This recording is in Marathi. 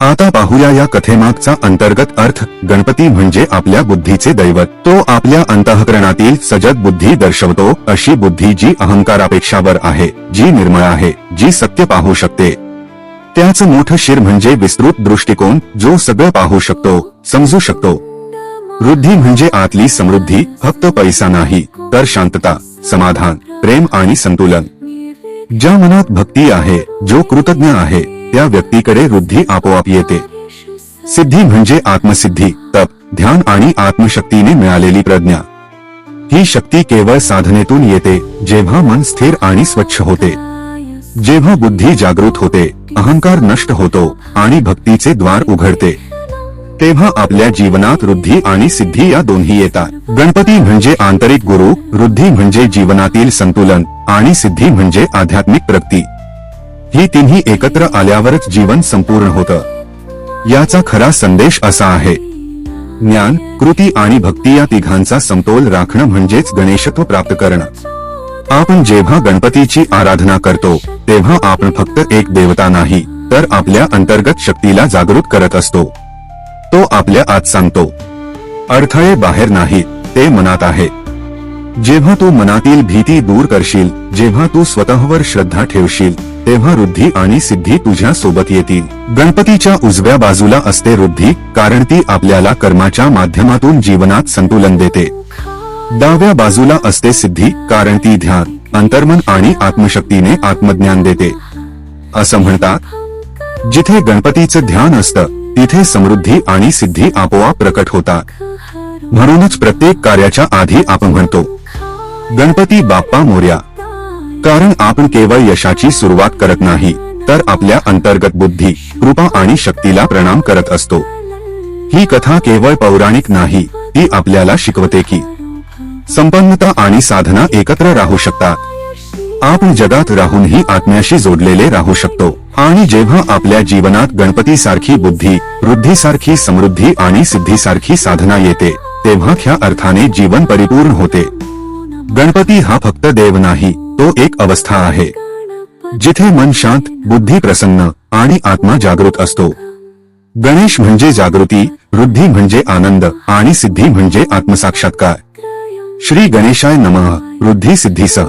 आता पाहूया या कथेमागचा अंतर्गत अर्थ. गणपती म्हणजे आपल्या बुद्धीचे दैवत. तो आपल्या अंतःकरणातील सजग बुद्धी दर्शवतो अशी बुद्धी जी अहंकारापेक्षावर आहे जी निर्मळ आहे जी सत्य पाहू शकते. त्याचं मोठं शिर म्हणजे विस्तृत दृष्टिकोन जो सगळं पाहू शकतो समजू शकतो. वृद्धी म्हणजे आतली समृद्धी फक्त पैसा नाही तर शांतता समाधान प्रेम आणि संतुलन. ज्या मनात भक्ती आहे जो कृतज्ञ आहे त्या व्यक्तीकडे वृद्धी आपोआप येते सिद्धी म्हणजे आत्मसिद्धी, तप, ध्यान आणि आत्मशक्तीने मिळालेली प्रज्ञा. ही शक्ती केवळ साधनेतून येते, जेव्हा मन स्थिर आणि स्वच्छ होते. जेव्हा बुद्धी जागृत होते, अहंकार नष्ट होतो आणि भक्तीचे द्वार उघडते. तेव्हा आपल्या जीवनात वृद्धी आणि सिद्धी या दोन्ही येतात. गणपती म्हणजे आंतरिक गुरु वृद्धी म्हणजे जीवनातील संतुलन आणि सिद्धी म्हणजे आध्यात्मिक प्रगती. ही तिन्ही एकत्र आल्यावरच जीवन संपूर्ण होतं. याचा खरा संदेश असा आहे. ज्ञान कृती आणि भक्ती या तिघांचा समतोल राखणं म्हणजेच गणेशत्व प्राप्त करणं. आपण जेव्हा गणपतीची आराधना करतो तेव्हा आपण फक्त एक देवता नाही तर आपल्या अंतर्गत शक्तीला जागृत करत असतो. तो आपल्या आत सांगतो अडथळे बाहेर नाही ते मनात आहे. जेव्हा तू मनातील भीती दूर करशील जेव्हा तू स्वतःवर श्रद्धा ठेवशील तेव्हा वृद्धी आणि सिद्धी तुझ्या सोबत येतील. गणपतीच्या उजव्या बाजूला असते वृद्धी कारण ती आपल्याला कर्माच्या माध्यमातून जीवनात संतुलन देते. डाव्या बाजूला असते सिद्धी कारण ती ध्यान अंतर्मन आणि आत्मशक्तीने आत्मज्ञान देते. असं म्हणतात जिथे गणपतीचं ध्यान असतं तिथे समृद्धी आणि सिद्धी आपोआप प्रकट होतात. म्हणूनच प्रत्येक कार्याच्या आधी आपण म्हणतो गणपती बाप्पा मोर्या. कारण आपण केवळ यशाची सुरुवात करत नाही तर आपल्या अंतर्गत बुद्धी कृपा आणि शक्तीला प्रणाम करत असतो. ही कथा केवळ पौराणिक नाही ती आपल्याला शिकवते की संपन्नता आणि साधना एकत्र राहू शकतात. आपण जगात राहूनही आत्म्याशी जोडलेले राहू शकतो. आणि जेव्हा आपल्या जीवनात गणपतीसारखी बुद्धी वृद्धीसारखी समृद्धी आणि सिद्धीसारखी साधना येते तेव्हा ख्या अर्थाने जीवन परिपूर्ण होते. गणपती हा फक्त देव नाही तो एक अवस्था आहे जिथे मन शांत बुद्धी प्रसन्न आणि आत्मा जागृत असतो. गणेश म्हणजे जागृती वृद्धी म्हणजे आनंद आणि सिद्धी म्हणजे आत्मसाक्षात्कार. श्री गणेशाय नमः वृद्धी सिद्धीसह